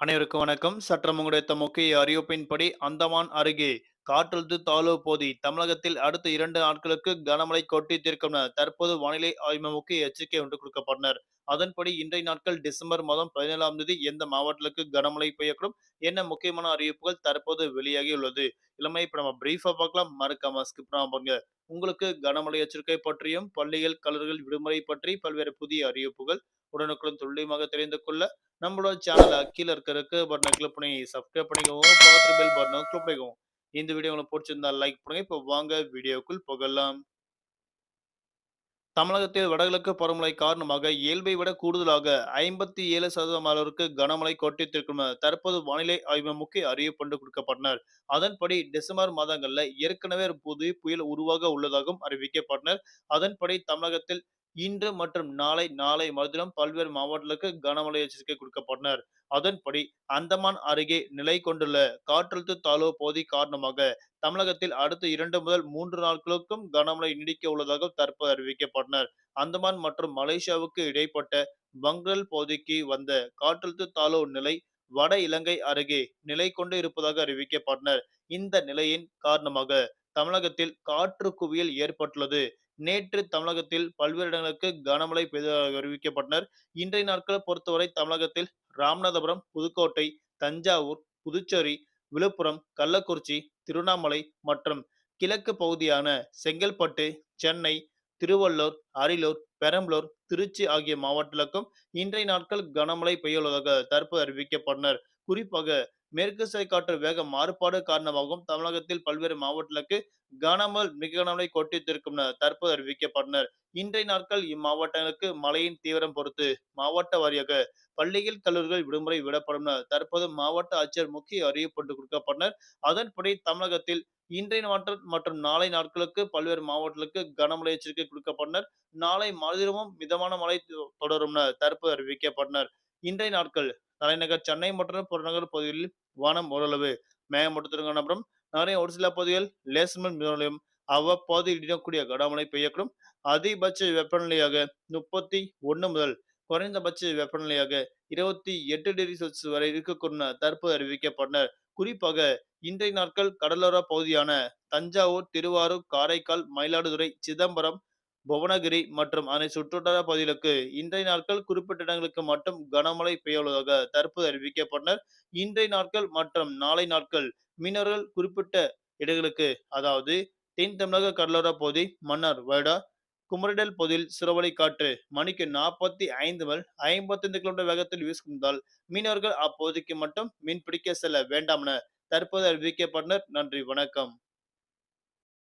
அனைவருக்கும் வணக்கம். சற்றம் உங்களுடைய முக்கிய அறிவிப்பின்படி அந்தமான் அருகே காற்றழுத்த தாழ்வு போதி தமிழகத்தில் அடுத்த இரண்டு நாட்களுக்கு கனமழை கொட்டி தீர்க்கும் தற்போது வானிலை ஆய்வு முக்கிய எச்சரிக்கை ஒன்று கொடுக்கப்பட்டனர். அதன்படி இன்றைய நாட்கள் டிசம்பர் மாதம் பதினேழாம் தேதி எந்த மாவட்டத்துக்கு கனமழை பெய்யக்கூடும் என்ன முக்கியமான அறிவிப்புகள் தற்போது வெளியாகி உள்ளது இளமை இப்ப நம்ம பிரீஃபா பார்க்கலாம். மறக்காம ஸ்கிப் பாருங்க. உங்களுக்கு கனமழை எச்சரிக்கை பற்றியும் பள்ளிகள் கல்லூரிகள் விடுமுறை பற்றி பல்வேறு புதிய அறிவிப்புகள் உடனுக்குடன் துல்லியமாக தெரிந்து கொள்ள நம்மளோட சேனலை கீழே இருக்கிறதுக்கு பட்டனை கிளிக் பண்ணி சப்ஸ்கிரைப் பண்ணிக்கோங்க. பார்த்து பெல் பட்டனை கிளிக் பண்ணிக்கோங்க. இந்த வீடியோ உங்களுக்கு பிடிச்சிருந்தா லைக் பண்ணுங்க. இப்போ வாங்க வீடியோக்குள் போகலாம். தமிழகத்தில் வடகிழக்கு பருவமழை காரணமாக இயல்பை விட கூடுதலாக ஐம்பத்தி ஏழு சதவீதம் அளவிற்கு கனமழை கொட்டித்திருக்கும் தற்போது வானிலை ஆய்வு முக்கிய அறிவு அறிவிப்பு கொடுக்கப்பட்டனர். அதன்படி டிசம்பர் மாதங்களில் ஏற்கனவே புது புயல் உருவாக உள்ளதாகவும் அறிவிக்கப்பட்டனர். அதன்படி தமிழகத்தில் இன்று மற்றும் நாளை நாளை மறுதினம் பல்வேறு மாவட்டங்களுக்கு கனமழை எச்சரிக்கை கொடுக்கப்பட்டனர். அதன்படி அந்தமான் அருகே நிலை கொண்டுள்ள காற்றழுத்த தாழ்வு பகுதி காரணமாக தமிழகத்தில் அடுத்த இரண்டு முதல் மூன்று நாட்களுக்கும் கனமழை நீடிக்க உள்ளதாக தற்போது அறிவிக்கப்பட்டனர். அந்தமான் மற்றும் மலேசியாவுக்கு இடைப்பட்ட பங்கல் பகுதிக்கு வந்த காற்றழுத்த தாழ்வு நிலை வட இலங்கை அருகே நிலை கொண்டு இருப்பதாக அறிவிக்கப்பட்டனர். இந்த நிலையின் காரணமாக தமிழகத்தில் காற்று குவியல் ஏற்பட்டுள்ளது. நேற்று தமிழகத்தில் பல்வேறு இடங்களுக்கு கனமழை பெய்ததாக அறிவிக்கப்பட்டனர். இன்றைய நாட்களை பொறுத்தவரை தமிழகத்தில் ராமநாதபுரம் புதுக்கோட்டை தஞ்சாவூர் புதுச்சேரி விழுப்புரம் கள்ளக்குறிச்சி திருவண்ணாமலை மற்றும் கிழக்கு பகுதியான செங்கல்பட்டு சென்னை திருவள்ளூர் அரியலூர் பெரம்பலூர் திருச்சி ஆகிய மாவட்டங்களுக்கும் இன்றைய நாட்கள் கனமழை பெய்யுள்ளதாக தற்போது அறிவிக்கப்பட்டனர். குறிப்பாக மேற்கு சை காற்று வேக மாறுபாடு காரணமாகவும் தமிழகத்தில் பல்வேறு மாவட்டங்களுக்கு கனமல் மிக கனமழை கொட்டித்திருக்கும் தற்போது அறிவிக்கப்பட்டனர். இன்றைய நாட்கள் இம்மாவட்டங்களுக்கு மழையின் தீவிரம் பொறுத்து மாவட்ட வாரியாக பள்ளியில் கல்லூரிகள் விடுமுறை விடப்படும் தற்போது மாவட்ட ஆட்சியர் முக்கிய அறிவிப்பு கொடுக்கப்பட்டனர். அதன்படி தமிழகத்தில் இன்றைய நாட்கள் மற்றும் நாளை நாட்களுக்கு பல்வேறு மாவட்டங்களுக்கு கனமழை எச்சரிக்கை கொடுக்கப்பட்டனர். நாளை மறுதினமும் மிதமான மழை தொடரும் தற்போது அறிவிக்கப்பட்டனர். இன்றைய நாட்கள் தலைநகர் சென்னை மற்றும் புறநகர் பகுதிகளில் வானம் ஓரளவு மேகமூட்டத்துடன் காணப்படும் நகரின் ஒரு சில பகுதிகள் லேசமன் மிதமலையும் அவ்வப்போது இடிடக்கூடிய கனமழை பெய்யக்கூடும். அதிகபட்ச வெப்பநிலையாக முப்பத்தி ஒன்று முதல் குறைந்தபட்ச வெப்பநிலையாக இருபத்தி எட்டு டிகிரி செல்சியஸ் வரை இருக்கக்கூடும் தற்போது அறிவிக்கப்பட்டனர். குறிப்பாக இன்றைய நாட்கள் கடலோர பகுதியான தஞ்சாவூர் திருவாரூர் காரைக்கால் மயிலாடுதுறை சிதம்பரம் புவனகிரி மற்றும் அதனை சுற்றுவட்டார பகுதிகளுக்கு இன்றைய நாட்கள் குறிப்பிட்ட இடங்களுக்கு மட்டும் கனமழை பெய்யுள்ளதாக தற்போது அறிவிக்கப்பட்டனர். இன்றைய நாட்கள் மற்றும் நாளை நாட்கள் மீனவர்கள் குறிப்பிட்ட இடங்களுக்கு அதாவது தென் தமிழக கடலோர பகுதி மன்னார் வைடா குமரிடல் பகுதியில் சிறுவலை காற்று மணிக்கு நாற்பத்தி ஐந்து முதல் ஐம்பத்தைந்து கிலோமீட்டர் வேகத்தில் வீசுகின்றால் மீனவர்கள் அப்பகுதிக்கு மட்டும் மீன் பிடிக்க செல்ல வேண்டாம் என தற்போது அறிவிக்கப்பட்டனர். நன்றி வணக்கம்.